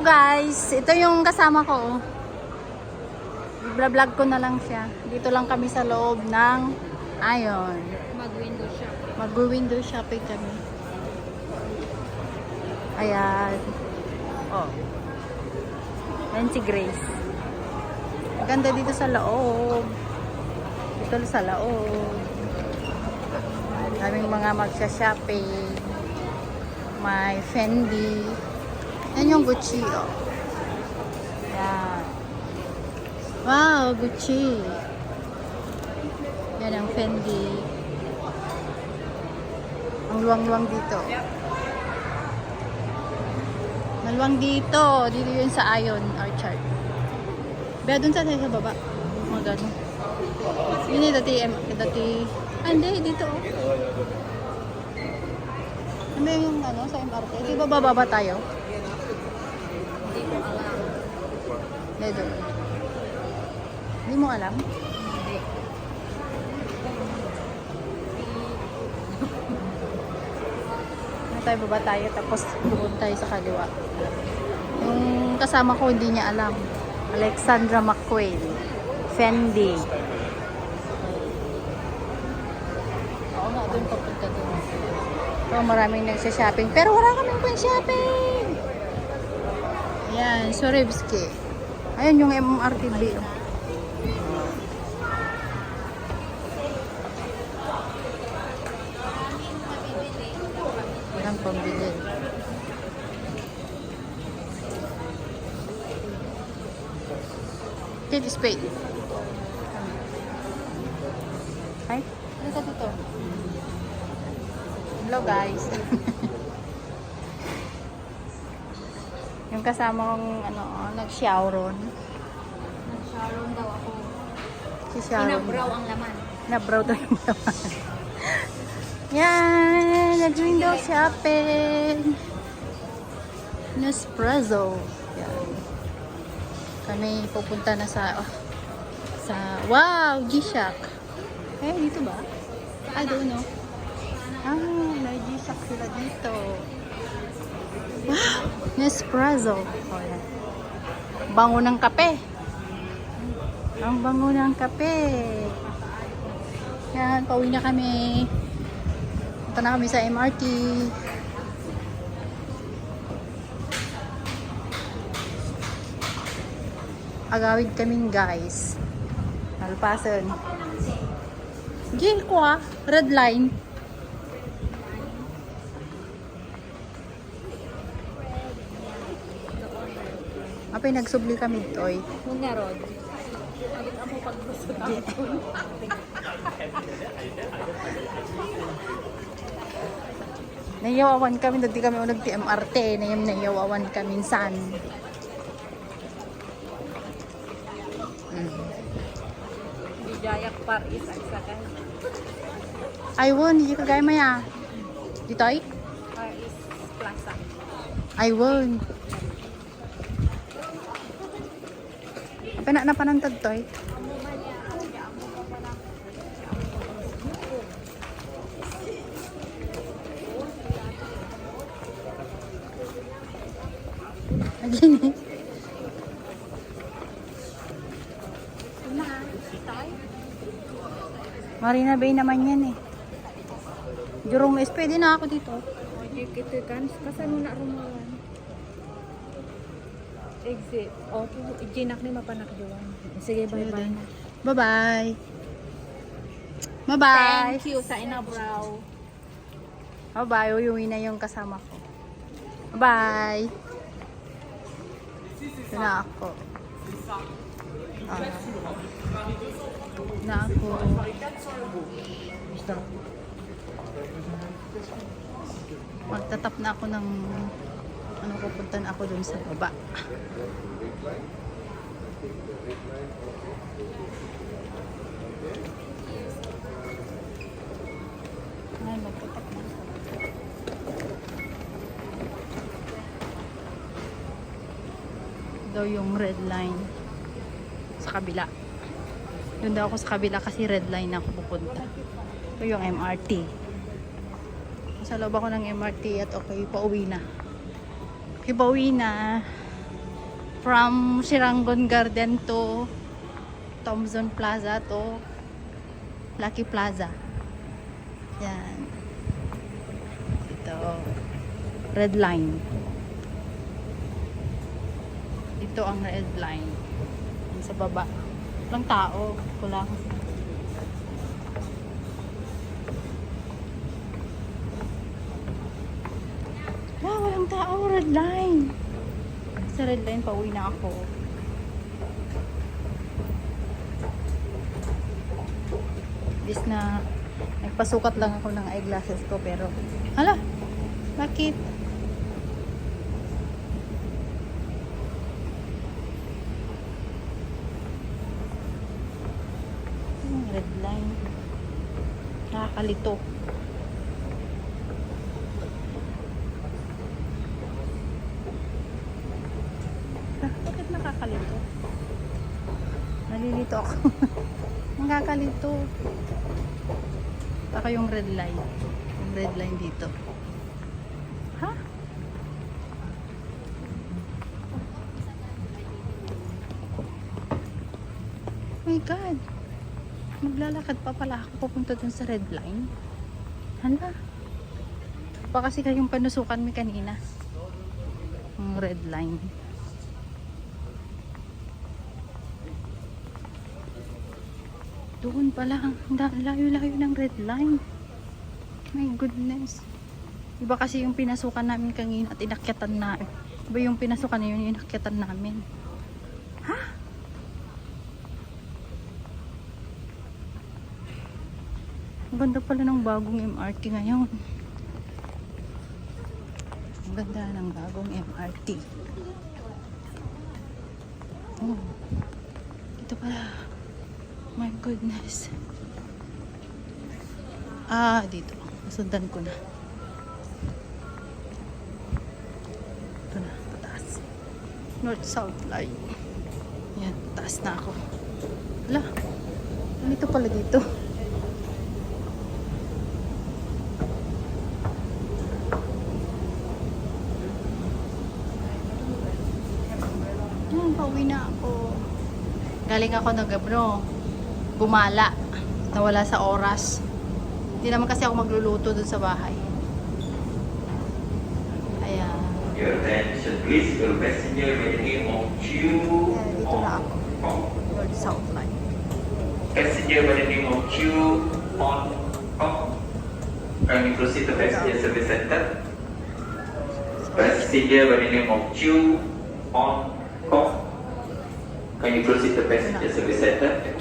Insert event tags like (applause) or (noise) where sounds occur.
Guys, ito yung kasama ko. Vlog ko na lang siya. Dito lang kami sa loob ng Ayon. Mag-window shop. Mag-window shopping kami. Ayan. Oh. Yan si Grace. Ganda dito sa loob. Dito sa loob. Daming mga magsha-shopping. May Fendi. Yan yung Gucci, oh. Yan. Wow, Gucci. Yan ang Fendi. Ang luwang-luwang dito. Maluwang dito. Dito yun sa Ion Orchard. Kaya dun sa sa baba. Mga ganun. Yun yung dati, dati, ah, hindi, dito. oh. Ano yung ano, sa MRT? Di ba bababa tayo? Hindi ko alam. Dito. Hindi mo alam? Hindi. Tayo baba tayo tapos doon tayo sa kaliwa. Yung kasama ko hindi niya alam. Alexandra McQueen. Fendi. Oo nga, doon papunta doon. So, maraming nagsha-shopping. Pero wala kaming pang shopping! Ayan, Sorevski. Ayan yung MRTB. Walang pambili. Kate Spade. Hi. Ano ka dito? Hello guys. (laughs) yung kasama kong ano, nag-showron. Nag-sharon daw ako. Si Sharon. Pinabraw ang laman. Nabraw daw yung laman. Yan! Nag-window shopping! Nespresso. Yan. Kami pupunta na sa... oh, sa... Wow! G-Shock. Eh, dito ba? I don't know. Ah, may G-Shock sila dito. Wow! Nespresso. Oh, yan. Bango ng kape. Ang bango ng kape. Yan, pauwi na kami. Punta na kami sa MRT. Agawid kaming guys. Alpasan. Gil ko ah. Red line. Apay nagsubli kami toy. Muna rod. Abot ako pag gusto. Nayawawan kami, dati kami unag ti MRT, nayam nayawawan kami san. Mm. Di Jayak Paris ang sakay. Ay, won, hindi ka gaya maya. Dito ay? Paris Plaza. Ay, won. Apa na napanantad to ay? Agini. Marina Bay naman yan eh. Jurong West, pwede na ako dito. Kasan na rumawan. Exit. O, ginak ni mapanakjuan. Sige, bye-bye na. Bye-bye. Bye-bye. Thank you sa inabraw. Bye-bye. Uyuwi na yung kasama ko. Bye. Ito na ako. Ah. Na ako. Magtatap na ako ng ano pupunta na ako dun sa baba. Ay, magtatap na daw yung red line sa kabila. Doon daw ako sa kabila kasi red line ako pupunta. Ito yung MRT. Sa loob ako ng MRT at okay, pauwi na. Pauwi na. From Sirangon Garden to Thompson Plaza to Lucky Plaza. Yan. Ito. Red line. Ito ang red line. Sa baba. Walang tao. Kulang. Walang tao. Red line. Sa red line, pauwi na ako. Bis na nagpasukat lang ako ng eyeglasses ko pero hala, bakit? Red line. Nakakalito. Ah, Bakit nakakalito? Nalilito ako. (laughs) Nakakalito. Saka yung red line. Yung red line dito. Ha? my God. Maglalakad pa pala ako pupunta dun sa red line. Hala. Pa kasi kayong panusukan mi kanina. Yung red line. Doon pala. Ang layo-layo ng red line. My goodness. Iba kasi yung pinasukan namin kanina at inakyatan na. Iba yung pinasukan na yun, yung inakyatan namin. Ha? Ang ganda pala ng bagong MRT ngayon. Ang ganda ng bagong MRT. Oh. Ito pala. My goodness. Ah, dito. Nasundan ko na. Ito na, pataas. North-South line. Yan, taas na ako. Hala, dito pala dito. Yan, pauwi na ako. Galing ako ng Gabro. Gumala. Nawala sa oras. Hindi naman kasi ako magluluto dun sa bahay. Ayan. Your attention please, your passenger by the name of Chu Ayan, dito na ako. Ong. North South line. Passenger by the name of Chu On Ong. Can you proceed to passenger service center? Passenger by the name of Chu On Ong. Can you proceed to passenger service center?